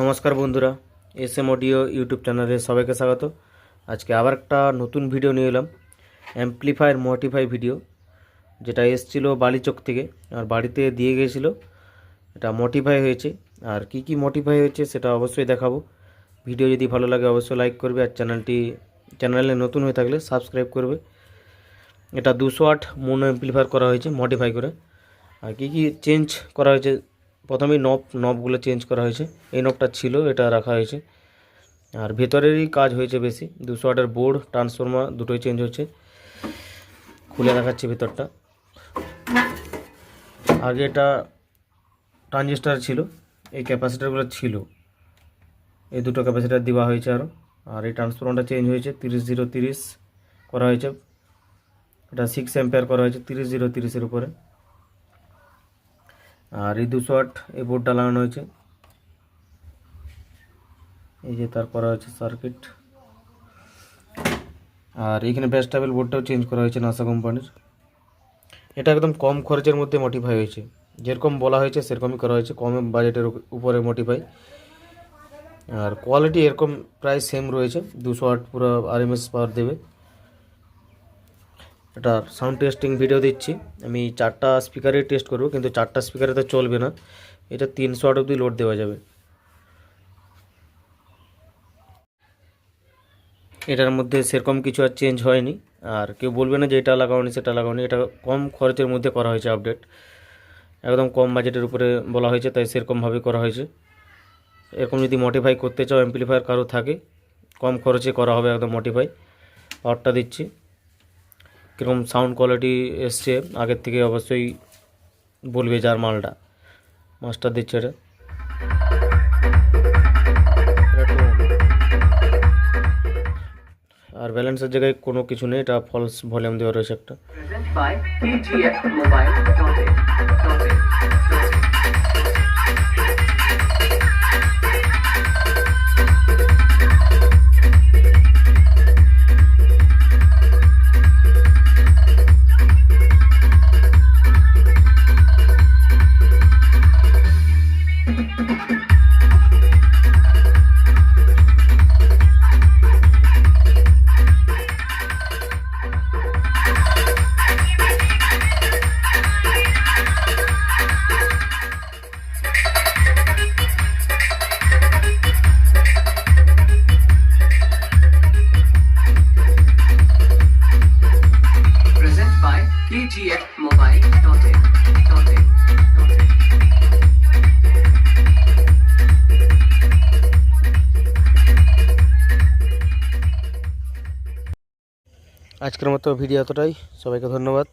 নমস্কার বন্ধুরা S M audio YouTube চ্যানেলে সবাইকে স্বাগত। আজকে আবার একটা নতুন ভিডিও নিয়ে এলাম অ্যাম্পলিফায়ার মডিফাই ভিডিও যেটা এসছিল বালিচক থেকে, আর বাড়িতে দিয়ে গিয়েছিল। এটা মডিফাই হয়েছে, আর কি কি মডিফাই হয়েছে সেটা অবশ্যই দেখাবো। ভিডিও যদি ভালো লাগে অবশ্যই লাইক করবে, আর চ্যানেলটি চ্যানেলে নতুন হয়ে থাকলে সাবস্ক্রাইব করবে। এটা দুশো আট মোনো অ্যাম্পলিফায়ার করা হয়েছে মডিফাই করে। আর কী কী চেঞ্জ করা হয়েছে প্রথমেই নব নবগুলো চেঞ্জ করা হয়েছে। এই নবটা ছিল, এটা রাখা হয়েছে। আর ভেতরেরই কাজ হয়েছে বেশি। দুশো আটের বোর্ড ট্রান্সফর্মার দুটোই চেঞ্জ হচ্ছে। খুলে দেখাচ্ছে ভেতরটা। আগে এটা ট্রানজিস্টার ছিল, এই ক্যাপাসিটারগুলো ছিল। এই দুটো ক্যাপাসিটার দেওয়া হয়েছে আরও আর এই ট্রান্সফর্মারটা চেঞ্জ হয়েছে, তিরিশ জিরো তিরিশ করা হয়েছে। এটা সিক্স অ্যাম্পেয়ার করা হয়েছে, তিরিশ জিরো তিরিশের উপরে। আর এই দুশো আট এই বোর্ডটা লাগানো হয়েছে। এই যে তার করা হয়েছে সার্কিট আর এখানে ভেস্টাবেল বোর্ডটাও চেঞ্জ করা হয়েছে নাসা কোম্পানির এটা একদম কম খরচের মধ্যে মডিফাই হয়েছে। যেরকম বলা হয়েছে সেরকমই করা হয়েছে, কম বাজেটের উপরে মডিফাই আর কোয়ালিটি এরকম প্রায় সেম রয়েছে। দুশো আট পুরো আরএমএস পাওয়ার দেবে। এটা সাউন্ড টেস্টিং ভিডিও দিচ্ছি। আমি চারটা স্পিকারে টেস্ট করব, কিন্তু চারটা স্পিকারে তো চলবে না। এটা তিনশো আট অব্দি লোড দেওয়া যাবে। এটার মধ্যে সেরকম কিছু আর চেঞ্জ হয়নি। আর কেউ বলবে না যে এটা লাগাওনি সেটা লাগাওনি এটা কম খরচের মধ্যে করা হয়েছে আপডেট একদম কম বাজেটের উপরে বলা হয়েছে, তাই সেরকমভাবে করা হয়েছে। এরকম যদি মডিফাই করতে চাও অ্যাম্পলিফায়ার কারও থাকে, কম খরচে করা হবে একদম মডিফাই পাওয়ারটা দিচ্ছি। কীরকম সাউন্ড কোয়ালিটি এসছে, আগের থেকে অবশ্যই বলবে যার মালটা। মাস্টার দিচ্ছে এটা। আর ব্যালেন্সের জায়গায় কোনো কিছু নেই, এটা ফলস ভলিউম দেওয়া রয়েছে একটা। আজকের মতো ভিডিও এতটাই। সবাইকে ধন্যবাদ।